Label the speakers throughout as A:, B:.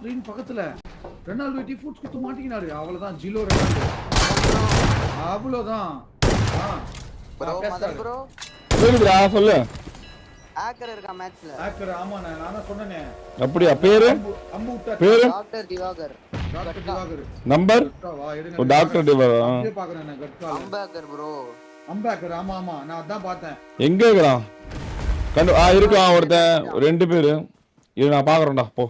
A: Train பக்கத்துல Ronaldo D foods குத்து மாட்டிக்கினாரு. ஜிலோ.
B: Bro
A: ஆ,
B: மதன்
A: பேசுறாரு.
B: ப்ரோ
C: கேக்குதுடா சொல்லு
B: ஹேக்கர் இருக்கா மேட்ச்ல
A: ஆக்கர் ஆமாண்ணே நான் தான் சொன்னேனே.
C: அப்படியா? பேரு?
A: அம்பு விட்டா
C: பேரு?
B: Doctor Diwakar.
A: Doctor Diwakar.
C: Number? ஓ,
A: எடுங்க.
C: டாக்டர் டிவர் ஆ.
A: அப்படியே பாக்குறேன் கட்கா.
B: அம்பேக்கர் ப்ரோ
A: அம்பாக்கர் ஆமா ஆமா. நான் அதான் பார்த்தேன்.
C: எங்க இருக்கிறான்? கண்டு ஆ இருக்கான் ஒருத்தன். ரெண்டு பேரு. இது நான் பாக்குறேன்டா போ.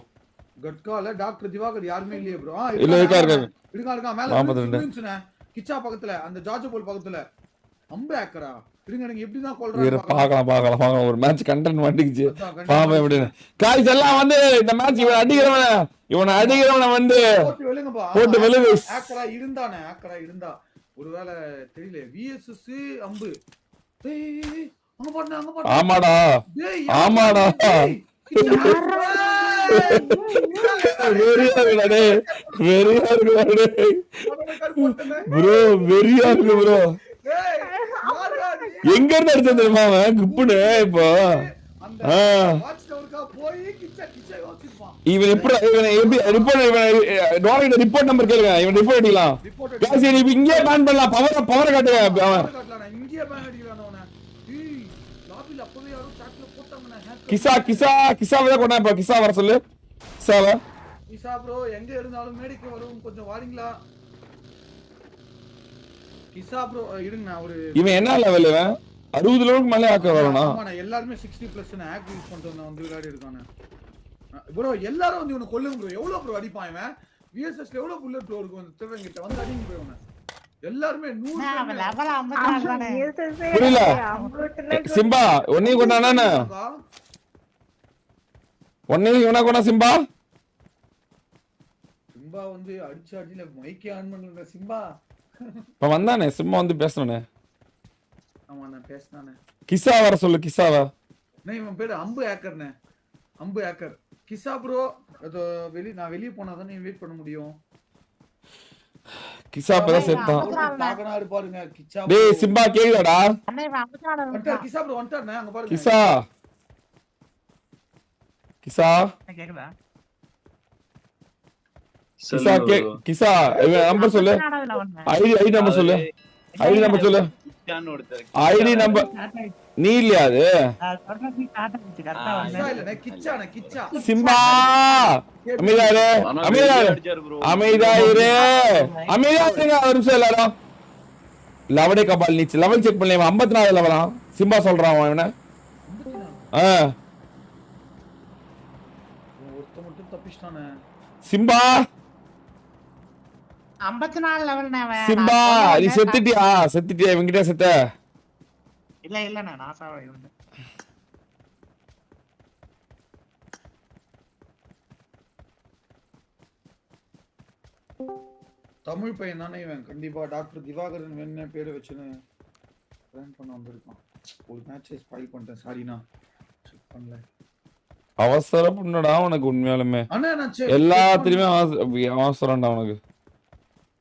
A: கட்கால டாக்டர் திவாகர் யாருமே இல்லையே ப்ரோ
C: இல்ல, இருக்கா, இருக்கா.
A: இருக்கா இருக்கா மேல. கிச்சா பக்கத்துல அந்த ஜார்ஜ் போல் பக்கத்துல. அம்பாக்கரா இருங்க நீங்க எப்படி தான் கொல்றாங்க
C: பார்க்கலாம் பார்க்கலாம் பார்க்கலாம். ஒரு மேட்ச் கண்டென்ட் மாட்டிக்கிச்சு. பாப்போம் எப்படின்னு காய்ஸ் எல்லாம் வந்து இந்த மேட்ச் இவன் அடிக்கிறவன இவனை அடிக்கிறவன வந்து
A: போட்டு
C: வெளுங்க.
A: ஆக்கரா இருந்தானே ஆக்கரா இருந்தா. ஒருவேளை தெரியல விஎஸ்எஸ் அம்பு. ஏய், அங்க பாருங்க அங்க பாருங்க
C: ஆமாடா. ஆமாடா. வெறியா இருக்குடா வெறியா ப்ரோ வெறியா இருக்கு ப்ரோ எங்க இருந்து அடிச்சா தெரியுமா அவன் குப்புனு இப்போ இவன் எப்படி இவன் எப்படி ரிப்போர்ட் இவன் ரிப்போர்ட் நம்பர் கேளுங்க இவன் ரிப்போர்ட் அடிக்கலாம்
A: ரிப்போர்ட்
C: நீ இங்கேயே பேன் பண்ணலாம் பவர் பவர் காட்டுங்க அவன்
A: காட்டலாம் இங்கேயே பேன் அடிக்கிறான் அவனை ஏய் லாபில அப்பவே யாரோ சாட்ல போட்டாங்கண்ணே hacker.
C: கிசா கிசா கிசாவை கொண்டா இப்ப கிசா வர சொல்லு. கிசாவா.
A: ஈசா ப்ரோ எங்க இருந்தாலும் மேடைக்கு வரும். கொஞ்சம் வாரீங்களா? கிசா ப்ரோ இருங்க நான் ஒரு
C: இவன் என்ன லெவல் இவன்? அறுபது லெவலுக்கு மேலே ஆக்க வரணும்
A: ஆமாண்ணே, எல்லாருமே சிக்ஸ்டி பிளஸ் ஆக்ட் யூஸ் பண்ணிட்டு வந்தவன் வந்து விளையாடி இருக்கானே. ப்ரோ எல்லாரும் வந்து இவனை கொல்லுங்க ப்ரோ. எவ்வளவு ப்ரோ அடிப்பான் இவன்? விஎஸ்எஸ்ல எவ்வளவு புல்லட் ப்ரோ இருக்கும்? அந்த திருவங்கிட்ட வந்து அடிங்க ப்ரோ இவனை. எல்லாருமே நூறு.
C: புரியல. சிம்பா உன்னையும் கொண்டானே உன்னையும் இவனா கொண்டா சிம்பா?
A: சிம்பா வந்து அடிச்சு அடியில மைக்கே ஆன் பண்ணுங்க சிம்பா.
C: இப்ப வந்தானே சிம்பா வந்து பேசணுனே
A: ஆமா நான் பேசினானே.
C: கிசா வர சொல்லு கிசாவா?
A: அண்ணே, இவன் பேரு அம்பு ஹேக்கர்ண்ணே அம்பு ஹேக்கர் கிசா ப்ரோ அது வெளிய நான் வெளிய போனா தானே வெயிட் பண்ண முடியும்.
C: கிசா இப்பதான் செத்தான்
A: பாக்கனாரு பாருங்க கிச்சா
C: டேய் சிம்பா கேக்குதாடா
D: அண்ணே, இவன்.
A: கிசா ப்ரோ வந்துட்டாருண்ணே அங்க பாருங்க.
C: கிசா. கிசா? கிசா கே கிசா நம்பர் சொல்லு. ஐடி ஐடி நம்பர் சொல்லு. ஐடி நம்பர் சொல்லு. ஐடி நம்பர் நீ இல்லையா அது? சிம்பா! அமைதியாரு அமைதியாரு அமைதியாயிரு அமைதியாருங்க ஒரு நிமிஷம் எல்லாரும். லவடே கபால் நீச்சு லெவல் செக் பண்ணல ஐம்பத்தி நாலு லெவலா சிம்பா சொல்றான் அவன் இவனை ஆ
A: இவன் ஒருத்த மட்டும் தப்பிச்சிட்டானே
C: சிம்பா!
D: ஐம்பத்தி நாலு அவன்.
C: சிம்பா நீ. செத்துட்டியா? செத்துட்டியா? இவங்கிட்ட செத்த?
D: இல்ல இல்லண்ணே, நான் சாவ இவனு.
A: தமிழ் பையன் தானே இவன். கண்டிப்பா டாக்டர் திவாகரன் வேணும்னே பேரை வச்சுன்னு ரன் பண்ண வந்திருக்கான். ஒரு மேட்சை ஸ்பாயில் பண்ணிட்டேன். சாரிண்ணா செக் பண்ணல.
C: அவசரப்படா உனக்கு உண்மையாலுமே.
A: அண்ணா நான் check-
C: எல்லாத்துலயுமே அவச- அவசரம்டா உனக்கு.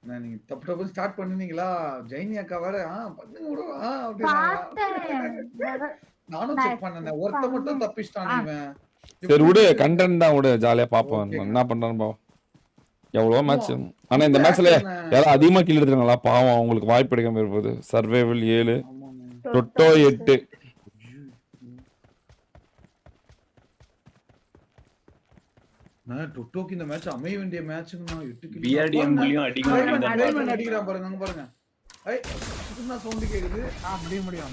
A: நீங்க தப்பு தப்பு ஸ்டார்ட் பண்ணுனீங்களா? ஜெயினி அக்கா வேற ஆ பண்ணுங்க ஆ அப்படின்னா நானும் செக் பண்ணேன். ஒருத்த மட்டும் தப்பிச்சிட்டானே இவன்.
C: சரி விடு. கண்டென்ட் தான் விடு. ஜாலியா பாப்போம். என்ன பண்றான்னு பாப்போம். எவ்வளவோ மேட்ச் ஆனா இந்த மேட்ச்ல யாரும் அதிகமா கீழ் எடுத்துருங்களா பாவம் அவங்களுக்கு வாய்ப்பு எடுக்காம இருப்பது. சர்வைவல் ஏழு. டொட்டோ எட்டு
A: அண்ணா, டொட்டோக்கு இந்த மேட்ச் அமைய வேண்டிய மேட்ச்ங்கண்ணா எட்டு kill.
E: BRDM லயும் அடிக்க
A: Diamond,
E: வேண்டியது
A: Diamond
E: தான்.
A: அடிக்கிறான் பாருங்க அங்க பாருங்க. ஐ சுத்தமா சவுண்ட் கேக்குது.
D: ஆ, முடியும், முடியும்.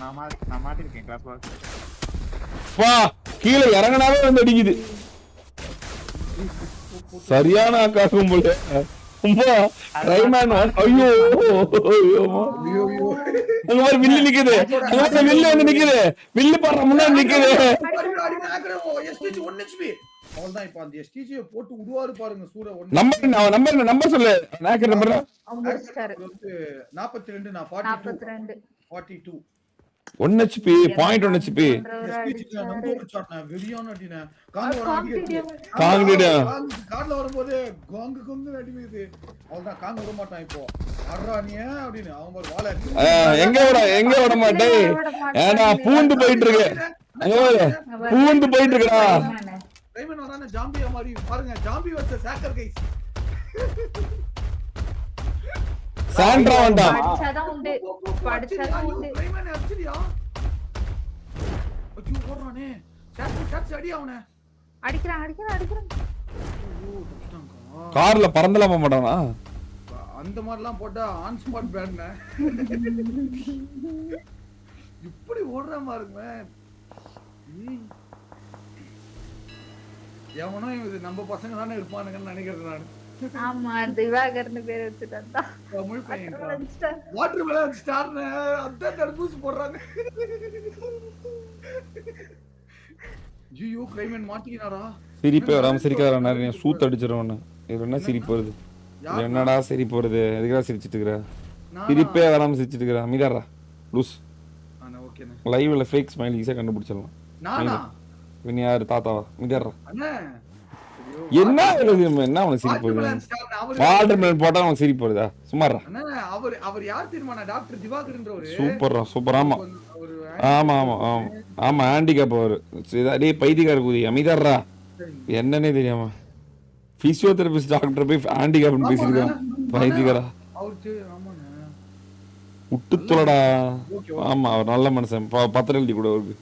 D: நான் மாட்டிருக்கேன்.
C: வா கீழே இறங்கினாவே வந்து அடிக்குது. சரியான ஆக்காக்கும் போல. அம்மா, ரைமேன். ஐயோ ஐயோ அங்க பாரு வில்லு நிக்குது. அங்க வில்லு வந்து நிக்குது. வில்லு பாடுற முன்னாடி நிக்குது.
A: அவ்வளவுதான் இப்ப அந்த STG -ய போட்டு விடுவாரு பாருங்க சூர
C: நம்பர் நம்பர் நம்பர் சொல்லு. நாக்கர் நம்பர்
A: வந்து நாற்பத்தி ரெண்டு நான் ஃபார்ட்டி
F: நாற்பத்தி ரெண்டு
A: forty two
C: one HP point one HP
A: கார்ல வரும்போது காங்கு கொங்கு அடிக்குது அவன்தான் காங்க விட மாட்டான் இப்போ. அப்படின்னு. அவன் பாரு வாழ
C: எங்க விட எங்க விட மாட்டேன்? ஏன்னா பூந்து போயிட்டு இருக்கு. பூந்து போயிட்டு இருக்கடா.
A: டைமன் வரானே ஜாம்பியா மாதிரி. பாருங்க ஜாம்பி வச்ச சாக்கர் கைஸ்
C: சாண்ட்ரா வந்துட்டான்
E: படிச்சாதான் உண்டு. படிச்சாதான் உண்டு.
A: டைமன் அடிச்சிடியா ஐயோ ஓடுறானே. சாட்சி சாட்சி அடி அவனை.
E: அடிக்கிறான் அடிக்கிறான் அடிக்கிறான்.
C: கார்ல பறந்தலாம் போக மாட்டானா?
A: அந்த மாதிரிலாம் போட்டா ஆன் ஸ்பாட் பேட்ன இப்படி ஓடுற பாருங்க ஏய். எவனோ இது நம்ம பசங்க தானே இருப்பானுங்கன்னு நினைக்கிறேன் நான்.
E: ஆமா திவாகர்னு பேர் வச்சுட்டான்
A: தமிழ் பையன்
E: வச்சுட்டான்.
A: வாட்டர் மெலன் ஸ்டார்னு அதான் தடுப்பூசி போடுறாங்க. ஐயோ மாட்டிக்கினாரா?
C: சிரிப்பே வராம சிரிக்காத நிறைய சூத்து அடிச்சிருவன். இது என்ன சிரிப்பு வருது என்னடா சிரிப்பு வருது எதுக்குடா சிரிச்சிட்டு இருக்கிற
A: நானா?
C: சிரிப்பே வராம சிரிச்சிட்டு இருக்கிற மீதாரா லூஸ். லைவ்ல ஃபேக் ஸ்மைல் ஈஸியா கண்டுபிடிச்சிடலாம்.
A: நானா?
C: இவன் யாரு? தாத்தாவா? மீதாரா
A: அண்ணே. ஐயோ,
C: என்ன என்ன அவனுக்கு சிரிப்பு வருது வாட்டர் மெலன் போட்டா அவனுக்கு சிரிப்பு வருதா சும்மாரா
A: அவர் அவர் யார் தெரியுமா டாக்டர் திவாகர்ன்றவரு.
C: சூப்பர்ரா சூப்பர் ஆமா. ஆமா ஆமா ஆமா. ஆமா ஹேண்டிகேப் அவரு. டேய் பைத்தியக்கார கூதி அமைதாரா என்னன்னே தெரியாம. பிசியோதெரபிஸ்ட் டாக்டர் போய் ஹேண்டிகேப்னு பேசியிருக்கான் பைத்தியக்காரா. விட்டு தொலைடா ஆமா அவர் நல்ல மனுஷன். பத்திரம் எழுதி கூட அவருக்கு.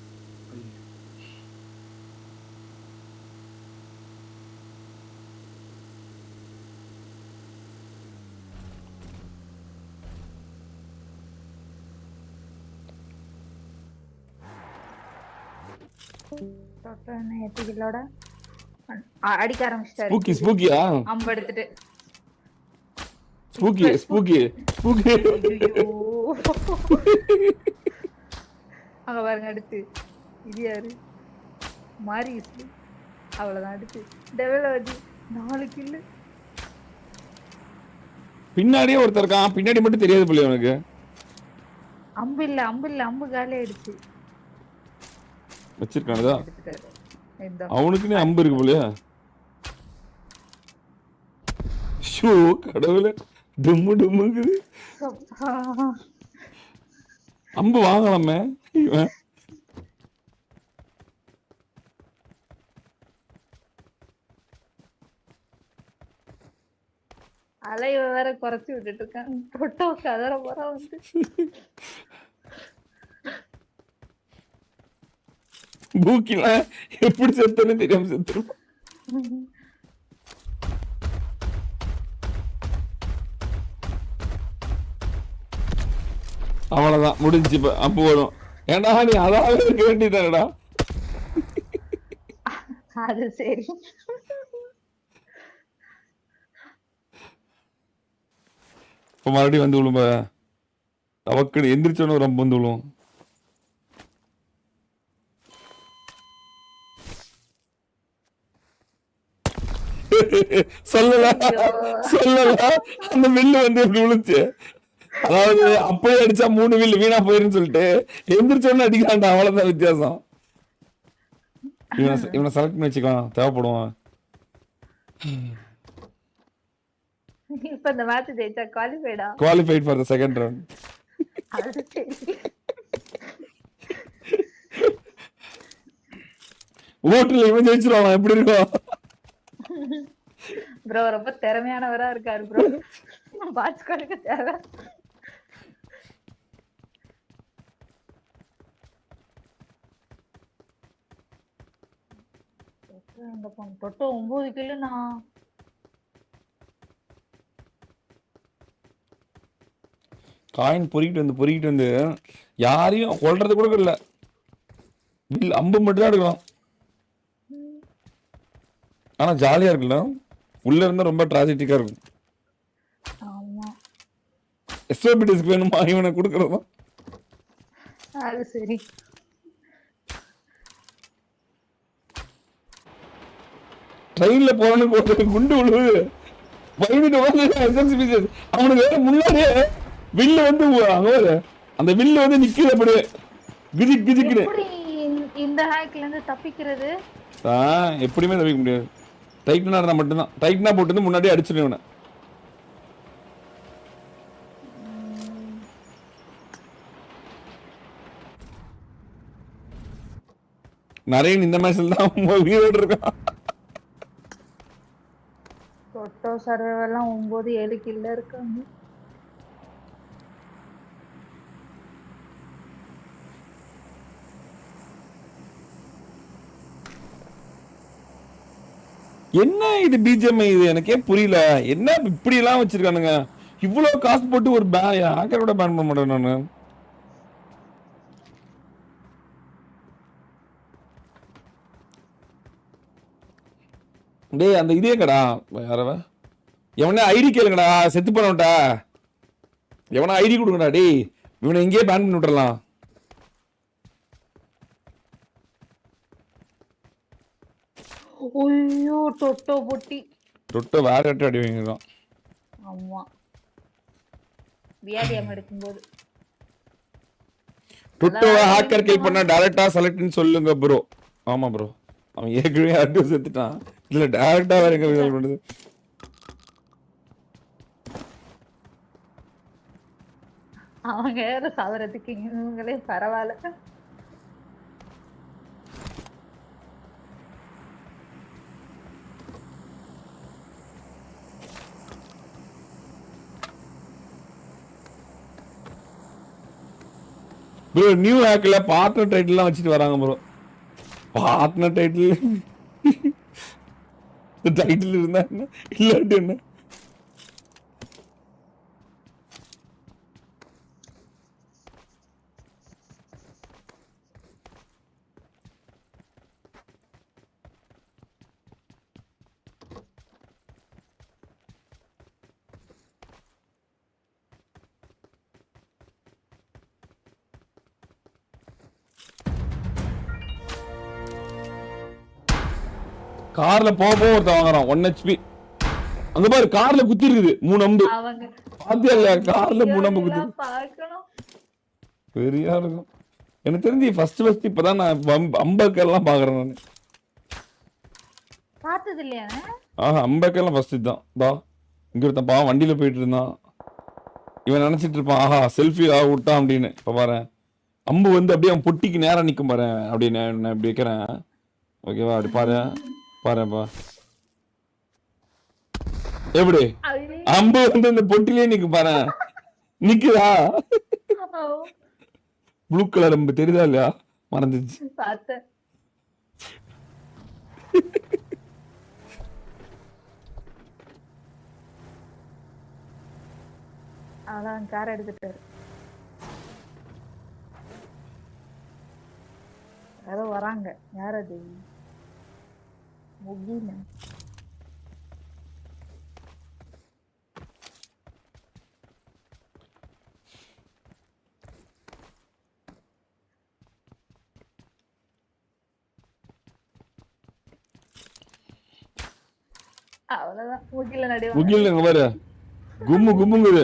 E: அடிக்க ஆரம்பிச்சிட்டாரு.
C: ஸ்பூக்கி ஸ்பூக்கியா
E: அம்பு எடுத்துட்டு.
C: Spooky spooky spooky.
E: அங்க பாருங்க அடுத்து. இது யாரு? மாரி அவ்வளவுதான் அடுத்து. டெவல வச்சு நாலு கில்லு
C: பின்னாடியே ஒருத்தர் இருக்கான். பின்னாடி மட்டும் தெரியாது பிள்ளை உனக்கு.
E: அம்பு இல்ல அம்பு இல்ல அம்பு காலே அடிச்சு
C: வச்சிருக்கானதா அவனுக்குன்னே அம்பு இருக்கு போலயா. ஷோ கடவுளே. டும்மு டும்முங்குது. அம்பு வாங்கலாமே. இவன்
E: அலைய வேற குறைச்சு விட்டுட்டு இருக்கான் தொட்டோ கதற போற வந்து.
C: பூக்கிலாம் எப்படி செத்துன்னு தெரியாம செத்துருப்பான் அவ்வளவுதான் முடிஞ்சு இப்ப அம்பு வரும் ஏன்டா நீ அதாவது இருக்க வேண்டியதானடா?
E: அது சரி.
C: இப்ப மறுபடியும் வந்து விழும்ப அவக்கு எந்திரிச்சோன்னு ரொம்ப வந்து விழுவும். சொல்லல சொல்லல. அந்த வில்லு வந்து எப்படி விழுச்சு அதாவது அப்பயே அடிச்சா மூணு வில்லு வீணா போயிருன்னு சொல்லிட்டு எந்திரிச்சோன்னு அடிக்கிறான்டா. அவ்வளவுதான் வித்தியாசம். இவனை இவனை செலக்ட் பண்ணி வச்சுக்கலாம் தேவைப்படுவான்.
E: இப்ப இந்த மேட்ச் ஜெயிச்சா குவாலிஃபைடா
C: qualified for the second round ஓட்டுல இவன் ஜெயிச்சிருவான்? எப்படி இருக்கும்?
E: ப்ரோ ரொம்ப திறமையானவரா இருக்காரு ப்ரோ பாத்துக்கொடுக்க தேவை. இந்த பொண்ணு தொட்டு ஒன்பது கிலோண்ணா
C: காயின் பொறிக்கிட்டு வந்து பொறிக்கிட்டு வந்து யாரையும் கொல்றது கூட இல்லை. வில் அம்பு மட்டும் தான் எடுக்கலாம் ஆனா ஜாலியா இருக்குல்ல? உள்ள இருந்தா ரொம்ப டிராஜெட்டிக்கா இருக்கும். எஸ்ஓபி டிஸ்க் வேணுமா? இவனை கொடுக்கறதா?
E: அது சரி.
C: ட்ரெயின்ல போறவனுக்கு ஒரு குண்டு விழுவுது பயந்துட்டு வந்து அவனுக்கு வேற முன்னாடியே வில்லு வந்து அங்க. அந்த வில்லு வந்து நிக்குது அப்படியே. கிஜிக் கிஜிக்குன்னு
E: இந்த- ஹேக்ல இருந்து தப்பிக்கிறது?
C: ஆ எப்படியுமே தவிக்க முடியாது. டைட்னா இருந்தால் மட்டும்தான். டைட்னா போட்டு முன்னாடி அடிச்சிருவேன் நரேன் இந்த மேட்ச்ல தான் உயிரோடு இருக்கான்.
E: டொட்டோ சர்வெல்லாம் ஒன்பது ஏழு கில்ல இருக்காங்க.
C: என்ன இது பிஜிஎம் இது? எனக்கே புரியல. என்ன இப்படி எல்லாம் வச்சிருக்கானுங்க? இவ்வளவு காசு போட்டு ஒரு பே ஹேக்கர் கூட பேன் பண்ண மாட்டேன் நானு. டேய் அந்த இதே கடா யாரவ எவனே ஐடி கேளுங்கடா செத்து பண்ணவன்டா எவனா ஐடி கொடுங்கடா டேய். இவனை இங்கேயே பேன் பண்ணி விட்டுறலாம்.
E: ஐயோ டொட்டோ பொட்டி.
C: தொட்டு வேற இடத்துல அடி வாங்கிருக்கான்
E: ஆமா. வியாதியம் எடுக்கும்போது.
C: டுட்டோவை ஹேக்கர் கில் பண்ண டைரக்டா செலக்ட்னு சொல்லுங்க ப்ரோ ஆமா ப்ரோ அவன் ஏற்கனவே யார்ட்டும் செத்துட்டான். இதுல டைரக்டா வேற எங்க ரிசல்ட் பண்ணுது
E: அவங்க வேற சாவறதுக்கு இவங்களே பரவாயில்ல.
C: ப்ரோ நியூ ஹேக்கில் பார்ட்னர் டைட்டில்லாம் வச்சுட்டு வராங்க ப்ரோ பார்ட்னர் டைட்டில் டைட்டில் இருந்தா என்ன? இல்லாட்டி என்ன? கார்ல போக போக ஒருத்தன் வாங்குறான். ஒன் ஹெச்பி அங்க பாரு கார்ல குத்தி இருக்குது மூணு அம்பு. பாத்தியா இல்லையா? கார்ல மூணு அம்பு குத்தி பெரியா இருக்கும். எனக்கு தெரிஞ்சு ஃபர்ஸ்ட் ஃபர்ஸ்ட் இப்பதான் நான் அம்பக்கெல்லாம் பாக்குறேன் நான்.
E: பார்த்தது இல்லையா
C: ஆஹா அம்பக்கெல்லாம் ஃபர்ஸ்ட் இதுதான். தா இங்க ஒருத்தன் பாவம் வண்டியில போயிட்டு இருந்தான். இவன் நினைச்சிட்டு இருப்பான் ஆஹா செல்ஃபி ஆக விட்டான் அப்படின்னு. இப்ப பாரு அம்பு வந்து அப்படியே அவன் பொட்டிக்கு நேரா நிக்கும் பாரு. அப்படி நான் நான் இப்படி வைக்கிறேன். ஓகேவா? அப்படி பாரு. பாருப்பா எப்படி? அம்பு வந்து இந்த பொட்டிலே நிக்கு பாரு. நிக்குதா? ப்ளூ கலர் அம்பு தெரியுதா இல்லையா? மறந்துச்சு.
E: அதான் கார் எடுத்துட்டாரு. யாரோ வராங்க. யார் அது? முகின அவ்வளவுதான் முகில நடுவாங்க
C: முகில் இங்க பாரு கும்மு கும்முங்குது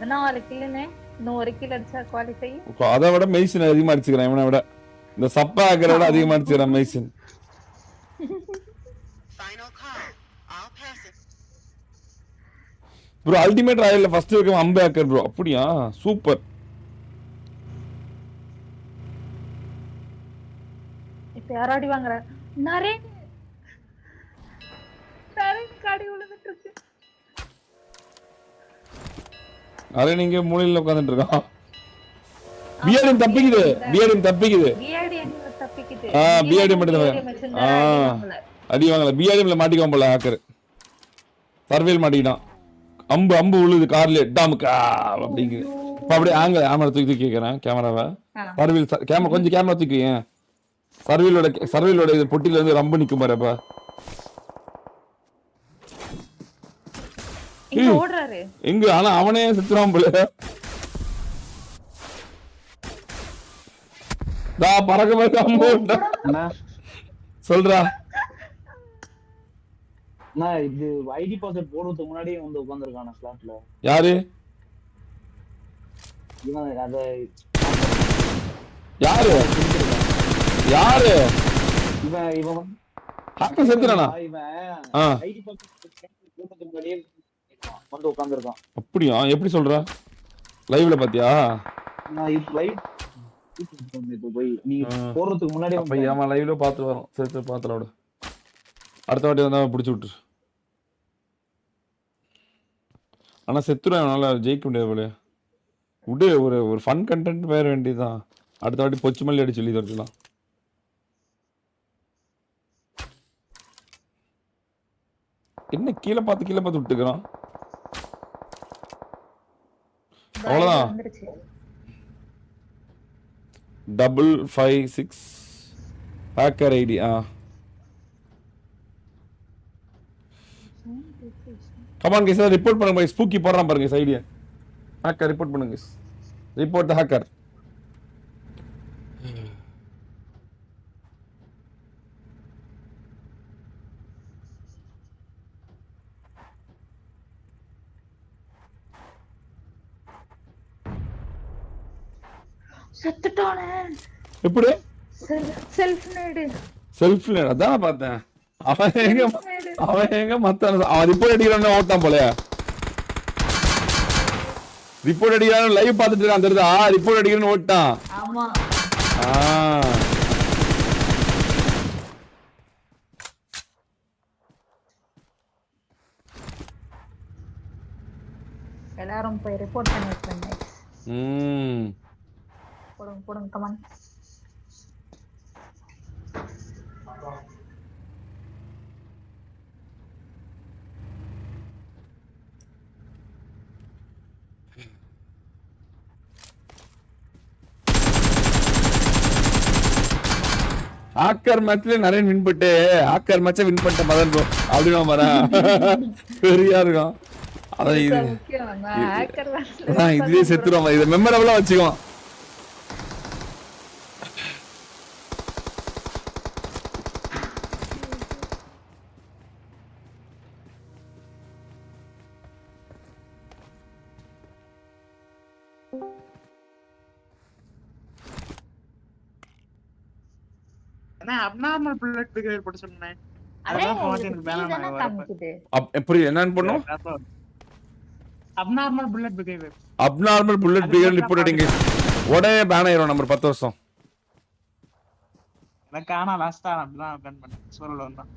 E: பதினாலு கில்லுன்னு இன்னும் ஒரு கில் அடிச்சா குவாலிஃபை
C: அதை விட மெய்சின் அதிகமா அடிச்சுக்கிறேன் இவனை விட. இந்த சப்பா ஆக்கிற விட அதிகமா அடிச்சுக்கிறேன் மெய்சின்
F: Final call. All passing.
C: Bro ultimate ராயல்ல first இருக்க அம்பே ஆக்கர் ப்ரோ அப்படியா? சூப்பர்
E: இப்ப யாராடி வாங்குற? நரேன்
C: அதே நீங்க மூலையில உட்கார்ந்துட்டு இருக்கான் பிஎடிஎம் தப்பிக்குது. பிஎடிஎம் தப்பிக்குது. ஆ, BRD மட்டும் ஆ.
E: அடி வாங்கல.
C: அடி மாட்டிக்கோம் போல ஹேக்கர் சர்வேல் மாட்டிக்கிட்டான். அம்பு அம்பு உழுது கார்ல டாமுக்கா அப்படிங்குது. இப்ப அப்படியே ஆங்க கேமரா தூக்கி தூக்கி கேக்குறேன் கேமராவை
E: ஆ.
C: கேமரா கொஞ்சம் கேமரா தூக்கி ஏன் சர்வீலோட சர்வீலோட இது பொட்டில வந்து ரொம்ப நிக்கும் பாருப்பா
E: இங்க ஓடுறாரு.
C: ஆனா அவனே செத்துறான் போல. தா பறக்க பறக்க சொல்றா.
G: அண்ணா இது ஐடி பாஸ்வேர்ட் போடுறதுக்கு முன்னாடியே வந்து உட்காந்துருக்கான ஸ்லாட்ல
C: யாரு?
G: இவன் அந்த
C: யாரு? யாரு?
G: இவன் இவன்.
C: ஹாக்கர் செத்துறானா?
G: இவன் ஐடி கூட்டத்துக்கு முன்னாடியே வந்து உட்காந்துருக்கான்
C: அப்படியா? எப்படி சொல்ற? லைவ்ல பாத்தியா?
G: நான் இப்ப லைவ் போய். நீ. போறதுக்கு முன்னாடி
C: அப்ப ஏமா லைவ்ல பாத்து வரோம் சரி சரி பாத்துல விடு. அடுத்த வாட்டி வந்தா பிடிச்சி விட்டுரு. ஆனா செத்துரும் அவனால ஜெயிக்க முடியாது போல விடு ஒரு ஒரு ஃபன் கண்டென்ட் வேற வேண்டியதுதான். அடுத்த வாட்டி பொச்சு மல்லி அடி சொல்லி தரலாம் என்ன கீழே பார்த்து கீழே பார்த்து விட்டுக்கிறான்
E: வந்துருச்சு.
C: Double five six hacker ID ஆ. கமான் கேஸ் ரிப்போர்ட் பண்ணுங்க ஸ்பூக்கி போடுறான் பாருங்க ஐடியா ஹேக்கர் ரிப்போர்ட் பண்ணுங்க ரிப்போர்ட் த ஹேக்கர்
E: செத்துட்டானே.
C: எப்படி?
E: செல்ஃப் நேடு
C: செல்ஃப்ல அதான் பார்த்தேன். அவன் எங்க அவன் எங்க மத்த அவன் ரிப்போர்ட் அடிக்கிறான்னு ஓட்டான் போலயா. ரிப்போர்ட் அடிக்கிறான் லைவ் பார்த்துட்டு இருக்கான் தெரியுதா? ரிப்போர்ட் அடிக்கிறான்னு ஓட்டான்.
E: எல்லாரும் போய் ரிப்போர்ட் பண்ணி விட்டுருங்க
C: ம்.
E: போடுங்க போடுங்க கமான்
C: ஆக்கர் மேட்ச்ல நிறைய வின் பண்ணிட்டு ஆக்கர் மேட்சை வின் பண்ணிட்ட மதன் ப்ரோ அப்படின்னு மர பெரியா இருக்கும். அதான் இது. இதுலயே செத்துருவோம் இதை மெமரபிளா வச்சுக்குவோம்
D: வேணாம் நான் வரப்ப.
E: காமிக்குது
C: அப் எப்படி என்னன்னு பண்ணும்
D: abnormal bullet behaviour
C: abnormal bullet figure report அடிங்க உடனே பேன் ஆயிரும் நம்பர் பத்து வருஷம்.
D: எனக்கு ஆனா லாஸ்டா அப்படிதான் பேன் பண்ணேன். சோலோல வந்தான்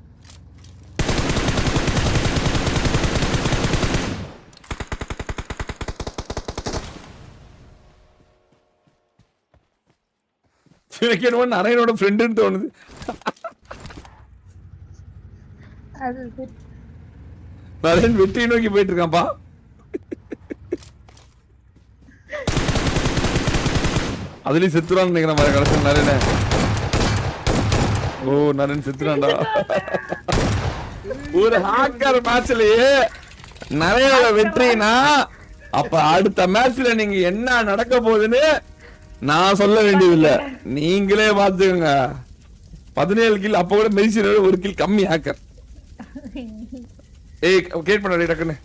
C: என்னவோ நரையனோட ஃப்ரெண்டுன்னு தோணுது. நரேன் வெற்றி நோக்கி போயிட்டு இருக்கான்ப்பா அதுலயும் செத்துறான்னு நினைக்கிறேன் பாரு கடைசி நரேன. ஓ நரேன் செத்துறான்டா ஒரு ஹாக்கர் மேட்ச்லயே நரேனோட வெற்றினா அப்ப அடுத்த மேட்ச்ல நீங்க என்ன நடக்க போகுதுன்னு நான் சொல்ல வேண்டியதில்ல. நீங்களே பாத்துக்கோங்க பதினேழு கில் அப்ப கூட மெடிசினோட ஒரு கில் கம்மி ஹேக்கர் ஏய் கேட் பண்ண டக்குன்னு.